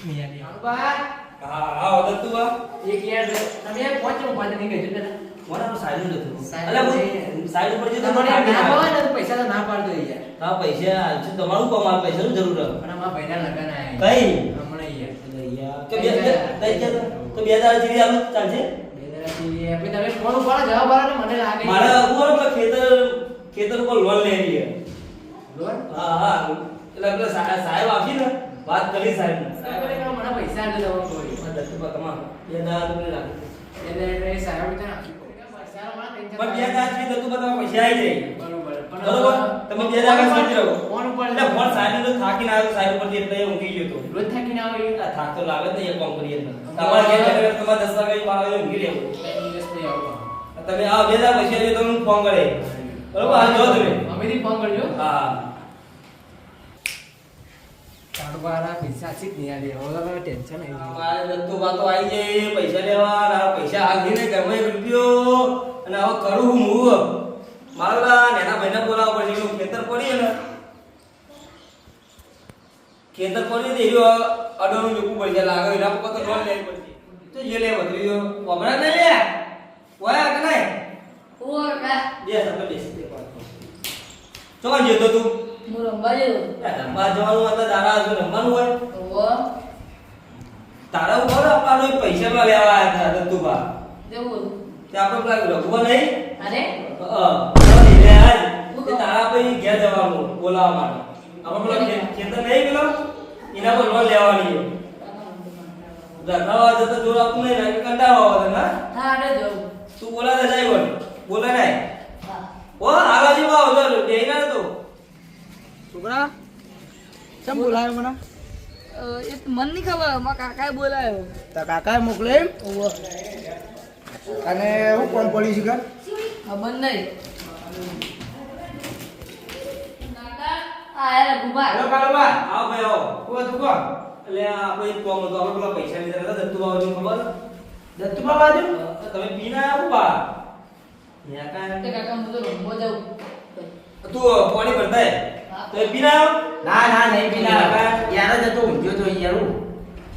આજી નહીં આલી બા હા હા ઓર્ડર તું આ એક યાર તમે પહોંચો પાંચ નહીં ગયો ને મોરાનો સાઈડ જ હતું સાઈડ હું સાઈડ ઉપર જતો તમારે ના ના ને પૈસા તો ના પાડતો યાર. હા પૈસા છે તમારું કામ આ પૈસાનું જરૂર છે પણ અમારા ભાઈના લગન આયા કઈ? હમણાં યાર અલે બે તો. તો બે હજાર જેવી આલું ચાલશે? બે દાડાથી આપણે તમે ફોન ઉપાડો જવાબ આલો ને મને લાગે મારે ઉપર ખેતર ખેતર ઉપર લોન લેવી છે. લોન? હા હા. એટલે સાહેબ આપી ને. વાત કરી સાહેબ. સાહેબ એટલે મને પૈસા આલે દવા કોઈ દત્તુબા તમા બે હજાર રૂપિયા રાખો એટલે એટલે સાહેબ તો નાખી પૈસા મને ટેન્શન પણ બે હજારથી દત્તુબા તમારા પૈસા આવી જાય. બરોબર. બરોબર? તમે બે હજાર સમજી રહો ફોન ઉપર એટલે ફોન સાહેબ તો થાકીને આવ્યો સાહેબ ઉપરથી એટલે એ ઊંઘી ગયો તો. રોજ થાકી તો લાગે ને એ કામ કરીએ તમારે તમારે દસ વાગે બાર ઊંઘી રહેવું આવો. તમે આ બે પૈસા ફોન કરે બરોબર? આ જો તમે. અમેથી ફોન કરજો. હા. કારોબારા પૈસા છે જ નહીં હવે ટેન્શન આવી ગયું. મારે દત્તુબા વાતો આવી જાય પૈસા લેવા અને આ પૈસા હાલીને એક રૂપિયો અને હવે કરું હું હું મારે નેના ભાઈને બોલાવવા પડશે એનું ખેતર પડી ને ખેતર પડી તો એનો અડોનું જોવું પડશે લાગે એના પર તો લોન લેવી પડશે તો જે લે બદલી વમરા ને લે. ઓય કે નહીં? ઓર કા? બે સાથે બેસી દે ચોકન તો તું? હું રમવા જતો રમવા જવાનું હતા તારા હજુ રમવાનું હોય. તારા ઉપર આપવાનો પૈસા માં લેવા આવ્યા હતા જવું તે આપણે પેલા રઘુવા નહીં? અરે? અ, આજ. તારા પછી ઘેર જવાનું બોલાવવા માટે. આપણે પેલા ખેતર નહીં પેલો? એના પર લોન લેવાની છે. રખાવા જતો જોર નહીં ને કંટાળો આવે તને, હા? હા અરે જવું તું બોલાવે જાય બોલ. બોલે નહીં ઓ આગાજી માં આવજો તો. છોકરા કેમ બોલાયો મને? એ મન નહીં ખબર મારા કાકાએ બોલાયો. તા કાકાએ મોકલે એમ? અને હું કોણ પડી છે ઘર? ખબર નહીં. દત્તુ બાબુ તમે પીના આવો બા. તે પાણી ભરતા? તો એ ના ના નહીં પીના યાર જ હતો ઊંઘ્યો તો યાર હું.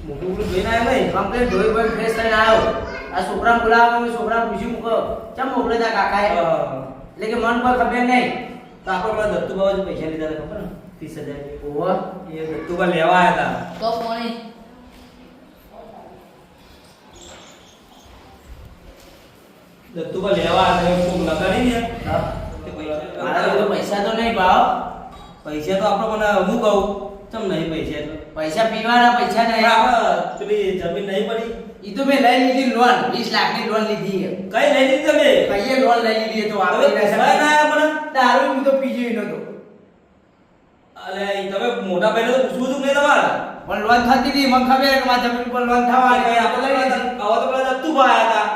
મોટું મોટું પીને આવ્યો નહીં? કમ્પ્લેટ ધોઈ બોઈ ફ્રેશ થઈને આવ્યો. આ છોકરા બોલાવો મેં છોકરા પૂછ્યું મૂકો ચમ મોકલે તા કાકાએ? એટલે કે મન પર ખબર નહીં. તો આપણે પેલા દત્તુ બાબા પૈસા લીધા હતા ખબર ને? ત્રીસ હજાર. ઓહો. એ દત્તુ બા લેવા આવ્યા હતા. તો કોણી? દત્તુ બા લેવા આવ્યા કોક લગાડી ને, હા. તે પૈસા મારા તો પૈસા તો નહીં ભાવ. પૈસા તો આપણે મને હું કહું? ચમ નહીં પૈસા તો પૈસા પીવાના પૈસા નહીં. આપણે પેલી જમીન નહીં પડી? ઈ તો મેં લઈ લીધી લોન 20 લાખની લોન લીધી છે. કઈ લઈ લીધી તમે? કઈએ લોન લઈ લીધી એ તો વાપરી ના. આયા મને? દારૂ હું તો પી ઈ નતો. અલે તમે મોટા ભાઈને તો પૂછવું હતું નહીં તમારે? પણ લોન થતી હતી મને ખબર કે મારા જમીન પર લોન થવાની આપણે. આવો તો પેલા દત્તુ ભાઈ હતા.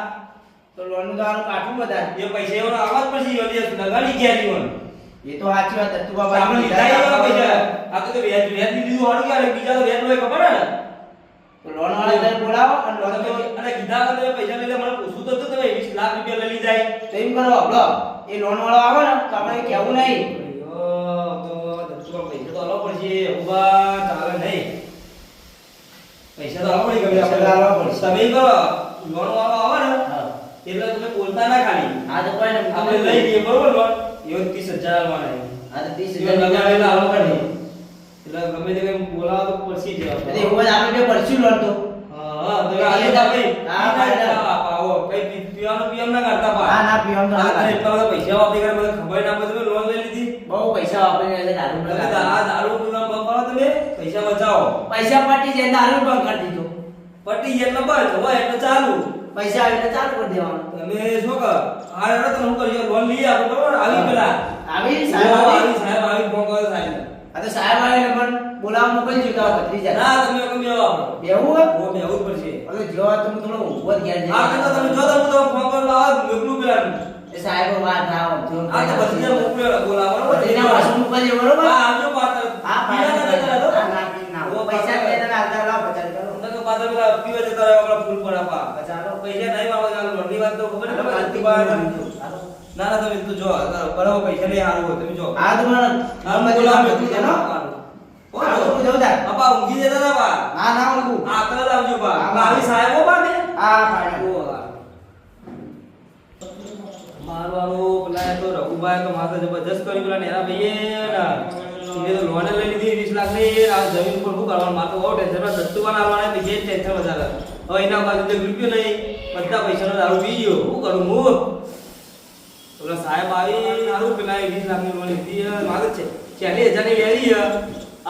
તો લોનનું દારૂ કાઠું બધા એ પૈસા એવો આવાજ પછી ઓલી નગાડી ગયા જીવન એ તો સાચી વાત હતું બાબા આપણે લીધા એવા પૈસા. આ તો વ્યાજ વ્યાજની લીધું હારું ક્યારે બીજા તો વ્યાજ નો ખબર ને? તો લોન વાળા જઈને બોલાવો અને લોન તો અને કીધા કે તમે પૈસા લઈને મને પૂછું તો તમે 20 લાખ રૂપિયા લઈ જાય. તો એમ કરો હબળો એ લોન વાળો આવે ને તો આપણે કેવું નહીં. તો દત્તુમાં પૈસા તો આલવા પડશે. ઊભા ચાલે નહીં. પૈસા તો આલવા પડી પૈસા તો આલવા પડશે. તમે કરો લોન વાળો આવે ને એટલે તમે બોલતા ના ખાલી. આ તો આપણે લઈ લઈએ બરોબર લોન? એવો 30000 માં. આ તો 30 લગાવેલા આલવા પડે. એટલે ગમે તે કંઈ બોલાવો તો પડશે જ એટલે એવું હોય આપણે બે પડશું લોન તો હા હા તમે આજે તો આપણે હા, હા. પાવો કઈ પીવાનો પીવાનું ના કરતા પા ના ના તો ના કરતા. કરે. એટલા બધા પૈસા વાપરી કરે મને ખબર ના પડે લોન લઈ લીધી. બહુ પૈસા વાપરીને એટલે દારૂ દા- આ દારૂ પીવા બંધ તમે પૈસા બચાવો. પૈસા પટી જાય દારૂ બંધ કરી દીધો. પટી એટલે બંધ હોય એટલે ચાલુ. પૈસા આવે એટલે ચાલુ કરી દેવાનું. તમે શું કર આ હેડો હું શું લોન લઈ આપો બરોબર? આવી પેલા. આવી સાહેબ આવી સાહેબ આવી ફોન કરો સાહેબ. આ તો સાહેબ આવીને પણ બોલાવ મોકલજો તો આ ભત્રીજા ના તમે કમી બેહું? હોય ઓ બેવું જ પડશે હવે જો તમે થોડો ઊભો જ ગયા આ તો તમે જો તમે તો ફોન કરો લાવો મોકલું પેલા એ સાહેબ વાત ના આવો આ તો બધી મોકલ્યો બોલાવો બરોબર? ભત્રીના વાસણ મોકલજો બરોબર હા આવજો પાછળ હા પીવા ના જતા રહો. ના ના પી ના ઓ, પૈસા પાછળ. બે તને આવતા લાવ પચાસ કરો અંદર તો પાછળ પેલા પીવા જતા રહો આપણા ફૂલ પર આપા ચાલો પૈસા નહીં વાળો ચાલો લોનની વાત તો ખબર ને હાલો, તમારે ના ના તમે તો જો બરાબર પૈસા હારું હોય તમે જો. આ તો મને હા નંબર બોલાવો ભત્રીજા નો કોણ બાપા ઊંઘી જતા હતા બા. ના ના ઊંઘું. આ તરત આવજો બા. હા, આવી સાહેબો બા ને. હા ફાઇનલ. મારવાળો પેલા તો રઘુભાઈ તો માથે જબરજસ્ત કર્યું પેલા નેના ભાઈએ ને તો લોન લઈ લીધી વીસ લાખની આ જમીન પર શું કરવાનું? મારે તો બહુ ટેન્શન દત્તુ પણ આવવાના બીજે ટેન્શન વધારે. હવે એના બાજુ રૂપિયો નહીં. બધા પૈસાનો દારૂ પી ગયો. શું કરું હું પેલા સાહેબ આવી મારું પેલા વીસ લાખની લોન લીધી માગે છે ચાલીસ હજારની વેરી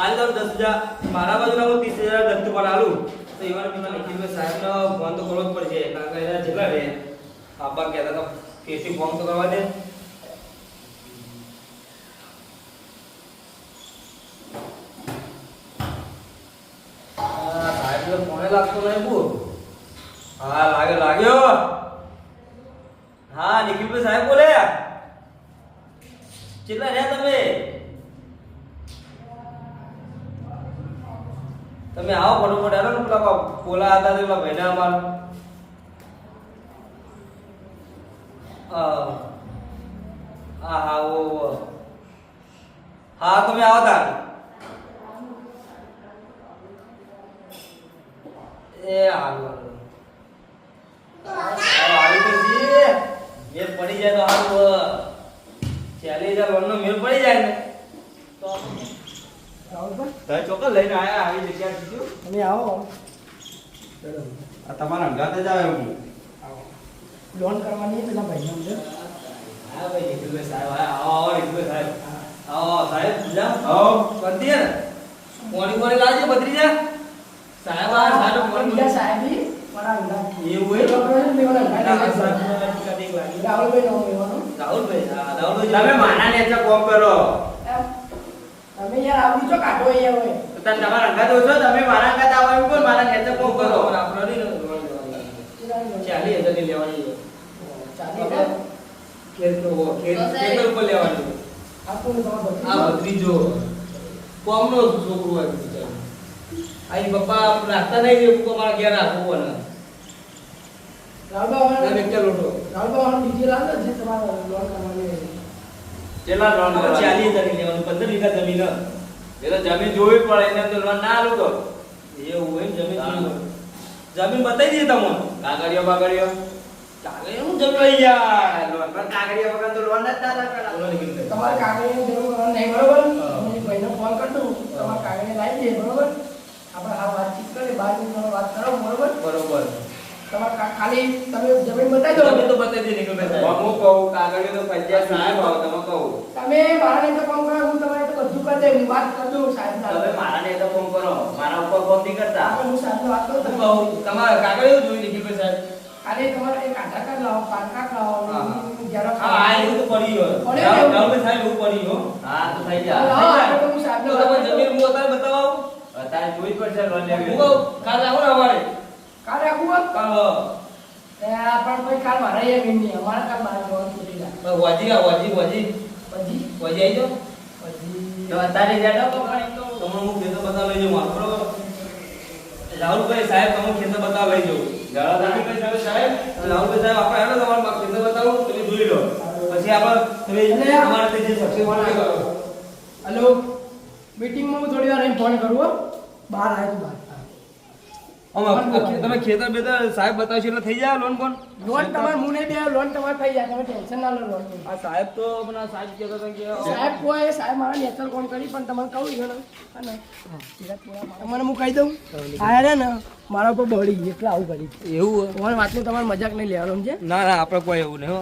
આજ તો દસ હજાર મારા બાજુના હું ત્રીસ હજાર દત્તુ પણ આલું. તો એવાને પેલા નિખિલભાઈ સાહેબનો ફોન તો કરવો જ પડશે. કારણ કે એના જેટલા રે આપા કહેતા તો કેસી ફોન તો કરવા દે. સાહેબ લાગતો નહીં હા, લાગે, લાગ્યો. હા, નિખિલભાઈ સાહેબ બોલે. કેટલા રહ્યા તમે? તમે આવો ફટોફટ હેરો ને પેલા પોલા હતા તો પેલા ભાઈના અમાર. હા હા, ઓ. હા, તમે આવો તા. એ હારું હારું. હારું, આવી તો જી. મેળ પડી જાય તો હારું ચાલી હજાર લોનનો મેળ પડી જાય ને તો તારે ચોક્કસ લઈને આવ્યા આવી જગ્યા કીધું તમે આવો. આ તમારા અંગાતે જ આવે હું લોન કરવાની પેલા ભાઈને અંદર? હા ભાઈ નિખિલભાઈ સાહેબ આવો નિખિલભાઈ સાહેબ. આવો સાહેબ પૂજા. આવો. કરી દે ને? પોણી પોણી લાવજે ભત્રીજા. સાહેબ આ સાહેબ પણ બીજા સાહેબી એવું ના, લાગી. રાહુલભાઈ નો રાહુલભાઈ તમે માના નેચે કોમ કરો. તમે યાર આવડી છો કાઢો અહીંયા હવે. તો તમે તમારા અંગા દો છો તમે મારા અંગા આવો એમ કોણ? મારા નેચે કોમ કરો? આપણો નહીં ચાલી હજારની લેવાની ચાલી હજાર ખેત તો ખેત ખેતર ઉપર લેવાની આપણો ને આ ભત્રીજો. કોમનો છોકરો બિચારો. આઈ પપ્પા નાસ્તા નહીં પપ્પા મારા ઘેર રાખવું ને રાહુલભાઈ ના અમારે- મિક્સર લોટો. રાહુલભાઈ અમારે બીજી લાવો ને જે તમારે લોન કરવાની. કેટલા લોન ચાલી હજારની લેવાની. પંદર વીઘા જમીન હે. એ તો જમીન જોવી પડે એને તો લોન ના આલું તો એવું હોય જમીન હા. જમીન બતાવી દઈએ તમને? કાગળિયો બાગળિયો. કાગળ હું જમી યાર લોન પર કાગળિયો વગર તો લોન જ ના નિખિલભાઈ. તમારે કાગળની જરૂર નહીં બરોબર? હું. ભાઈને ફોન કરતો તમારે કાગળની લાવી દે બરોબર? આપણે આ વાતચીત કરી બાર મિનિટમાં વાત કરો બરોબર? બરોબર. તમારે ખાલી તમે જમીન બતાવી દો. તો બતાવી દઈએ નિખિલભાઈ સાહેબ. હું કહું કાગળિયો તો ફરજિયાત સાહેબ આવો તમે કહું. તમે મારા નહીં તો ફોન કરો હું તમારે તો બધું કરી દે હું વાત કરી સાહેબ તમે મારા ને તો ફોન કરો. મારા ઉપર ફોન નહીં કરતા. હું સાહેબ વાત કરું કહું તમારા કાગળ એવું જોયું નિખિલભાઈ સાહેબ. ખાલી તમારે એક આધાર કાર્ડ લાવો પાન કાર્ડ લાવો હા. હા. આ એવું તો પડી ગયો પડી રાહુલ- સાહેબ એવું પડી ગયો. હા તો થઈ જાય આપણે હું સાહેબને તો તમે જમીન હું અત્યારે બતાવો? અત્યારે જોઈ જ પડશે લોન હું લેવી કહું કાલ આવો ને અમારે. કાલે રાખવું હોત? કાલ એ આ કોઈ કાલ મારા અહીંયા મેળ નહીં. અમારે કાલ બહાર જવાનું સુધી ના વાજી આ વાજી વાજી પછી વાજી આવી જો પછી તો અત્યારે જાડો તો પણ તો તમને હું ખેતર બતાવ લઈ જાઉં. મારો બરોબર રાહુલભાઈ સાહેબ તમને ખેતર બતાવ લઈ જાઉં. જડો તો રાહુલભાઈ સાહેબ રાહુલભાઈ સાહેબ આપણે હેડો માર ખેતર બતાવું તમે જોઈ લો. પછી આપણે તમે અમારે તે જે સક્સેસ કરો હલો મીટિંગમાં હું થોડી વાર રહીને ફોન કરું હો. બહાર આવ્યો બહાર. તમે ખેતર બેતર સાહેબ બતાવશો એટલે થઈ જાય લોન કોણ? લોન તમારે હું નહીં બે લોન તમારે થઈ જાય તમે ટેન્શન ના લો લોન આ સાહેબ તો આપણા સાહેબ કહેતા હતા કે સાહેબ કોઈ સાહેબ મારા નેચર કોણ કરી પણ તમને કહું છે ને. હા ને? તમને હું કહી દઉં? આ ને મારા ઉપર બળી એટલે આવું કરી. એવું તમારી વાતનું તમારે મજાક નહીં લેવાનું છે ના ના આપણે કોઈ એવું નહીં હો.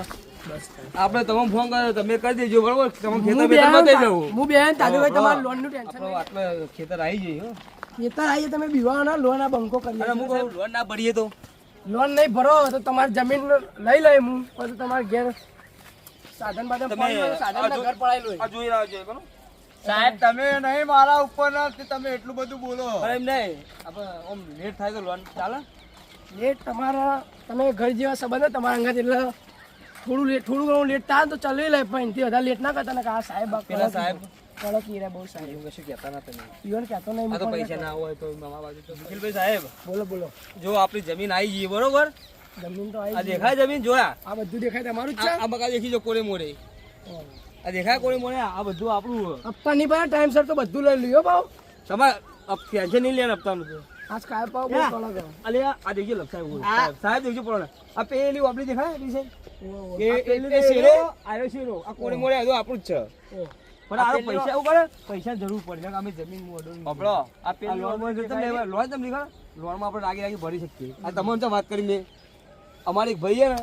આપણે તમે ફોન કર્યો તમે કરી દેજો બરોબર? તમે હું ખેતર બે બેતર બતાવી દઉં. હું બે તાજુભાઈ. તમારે લોનનું ટેન્શન આપણો ખેતર આવી જઈએ હો. ખેતર આવીએ તમે બીવાના લોન આ બંકો કરી અને હું કહું લોન ના ભરીએ તો. લોન નહીં ભરો તો તમારી જમીન લઈ લઈ હું. પછી તમારે ઘેર સાધન બાધન સાધન ઘર પડાયેલું. આ જોઈ રહ્યો છે સાહેબ તમે નહીં મારા ઉપર ના કે તમે એટલું બધું બોલો. એમ નહીં આપણે ઓમ લેટ થાય તો લોન. ચાલે? લેટ તમારા તમે ઘર જેવા સંબંધ તમારા અંગાત એટલે થોડું લેટ થોડું ઘણું લેટ થાય તો ચાલી લે પણ એનાથી વધારે લેટ ના કરતા ને કે આ સાહેબ પેલા સાહેબ. કડક કીરા બહુ સારી. એવું કશું કહેતા ના તમે. ઈવન કહેતો નહીં આ તો પૈસા ના હોય તો મામા બાજુ તો નિખિલભાઈ સાહેબ. બોલો બોલો. જો આપણી જમીન આવી ગઈ બરોબર? જમીન તો આવી આ દેખાય જમીન? જોયા? આ બધું દેખાય તમારું જ છે? આ બકા દેખી જો કોરે મોરે. આ દેખાય કોરે મોરે? આ બધું આપણું હપ્તા નહીં ભરા ટાઈમસર તો બધું લઈ લ્યો ભાવ તમારે ટેન્શન નહીં લેવાનું હપ્તાનું તો? આ સ્કાય પાવ બહુ યા. કડક અલે આ દેખજો લક્ષ સાહેબ. સાહેબ સાહેબ દેખજો પણ. આ પેલી વાપરી દેખાય? કે આ એ પેલી તો શેરો. આયો શેરો. આ કોરે મોરે આ આપણું જ છે. પણ આ પૈસા એવું કરે પૈસા જરૂર પડે. અમે જમીન મોડો આપણો આ પેલી લોનમાં જતા લોન તમે લીધા લોનમાં આપણે રાગી રાગી ભરી શકીએ. આ તમને તો વાત કરી મેં. અમારી એક ભાઈ છે ને.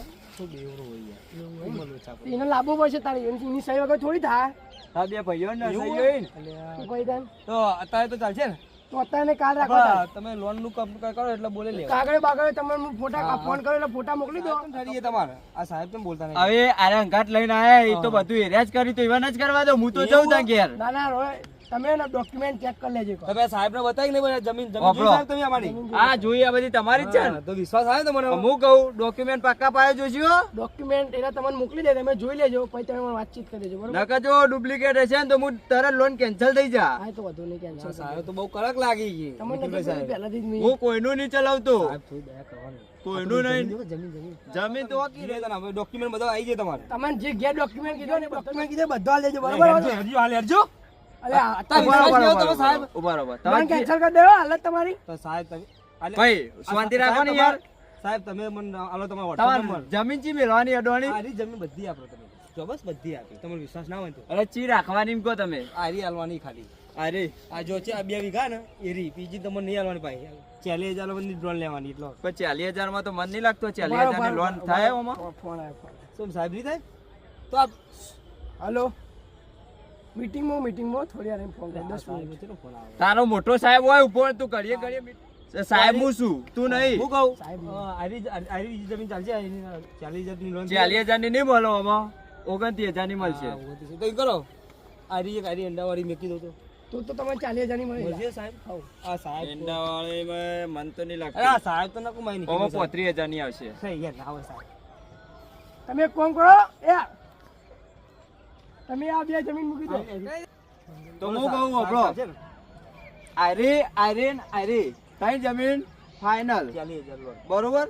એને લાવવો પડશે તારી. એની સહી વગર થોડી થાય. હા બે ભાઈઓ ને સહી? તો અત્યારે તો ચાલશે ને? તો અત્યારે કાલ રાખો તમે લોનનું કામ કરો એટલે બોલે લે કાગળ બાગળ તમે હું ફોટા. ફોન કરો એટલે ફોટા મોકલી દો. ઠરી તમારે. આ સાહેબ તમે બોલતા નહીં? હવે આરે અંગાટ લઈને આયા એ તો બધું એરિયા જ કરી તો એવાને જ કરવા દો હું તો જઉં ત્યાં ઘેર. ના ના રોય. તમે ને ડોક્યુમેન્ટ ચેક કરી લેજો. તમે સાહેબ ને બતાવી નહીં જમીન જમીન જોઈ સાહેબ તમે અમારી? આ જોઈએ આ બધી તમારી જ છે ને? તો વિશ્વાસ આવે તમારો હું કહું ડોક્યુમેન્ટ પાક્કા પાડે જોજો. ડોક્યુમેન્ટ એટલે તમને મોકલી દે તમે જોઈ લેજો પછી તમે વાતચીત કરી દેજો બરોબર? નકર જો ડુપ્લિકેટ હશે ને તો હું તરત લોન કેન્સલ થઈ જા. હા તો વધુ નહીં કેન્સલ સાહેબ તો બહુ કડક લાગી ગઈ. તમને પહેલાથી હું કોઈનું નહીં ચલાવતો. કોઈનું નહીં. જમીન જમીન જમીન. જમીન તો કી રે તને ડોક્યુમેન્ટ બધા આવી ગયા તમારે. તમને જે ગેર ડોક્યુમેન્ટ કીધો ને ડોક્યુમેન્ટ કીધો બધા લેજો બરાબર? હાલ હેરજો. સાહેબ. તમે મને આલો તમારો. જમીન ચી મેળવાની અડવાની આરી જમીન બધી આપો તમે. જો બધી આપી. તમને વિશ્વાસ ના હોય તો. અરે ચી રાખવાની કહો તમે? આરી આલવાની ખાલી. અરે આ જો છે આ બે વીઘા ને એરી. પીજી તમને નહીં આલવાની ભાઈ. ચાલીસ હજારની લોન લેવાની એટલો. પણ ચાલીસ હજારમાં તો મન નહીં લાગતો ચાલીસ હજારની લોન થાય ઓમાં ફોન આવ્યો સાહેબ નહીં થાય? તો આપ હલો. મીટિંગમાં મીટિંગમાં થોડી વાર ફોન કરી. દસ મિનિટ. આવે. તારો મોટો સાહેબ હોય ઊભો હોય તું કરીએ કરીએ સાહેબ. હું છું? તું નહીં? હું કહું? સાહેબ આરી જ- જમીન ચાલશે? ચાલીસ હજારની લોન ચાલીસ હજારની નહીં મળો આમાં. ઓગણત્રીસ હજારની મળશે. તો કરો. આરી એક આરી અંડાવાળી મેકી દો તો તો તો તમે ચાલીસ હજારની મળી જશે સાહેબ? આ સાહેબ. અંડાવાળી મન તો નહીં અરે આ સાહેબ તો નકો માય નહીં ઓમાં પોત્રીસ હજારની આવશે યાર ના હોય સાહેબ. તમે કોણ કરો. એ તમે આ બે જમીન મૂકી દો. તો હું કહું આપણો આરે આરે આરે કઈ જમીન? Final loan. બરોબર?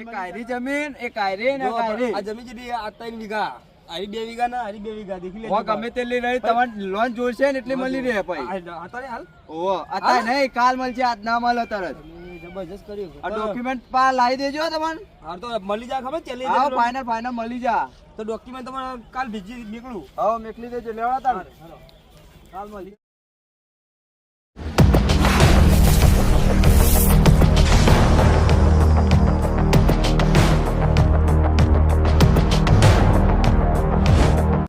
એક આયરી જમીન એક આયરે ને એક આયરે. આ જમીન જેટલી આ ત્રણ વીઘા. આરી બે વીઘા ના આરી બે વીઘા. દેખી લેજો ઓ ગમે તે લઈ રહી તમારે લોન જોઈશે ને એટલે મળી રહે ભાઈ. અત્યારે હાલ. ઓહો અત્યારે નહીં કાલ મળશે આજ ના મળે તરત. જબરજસ્ત કર્યું. આ ડોક્યુમેન્ટ પા લાવી દેજો તમને હા તો મળી જાય ખબર ચલી હા? ફાઇનલ ફાઇનલ મળી જા. તો ડોક્યુમેન્ટ તમારે કાલ ભેજી નીકળું હવે મેકલી દેજો લેવા તાર કાલ મળી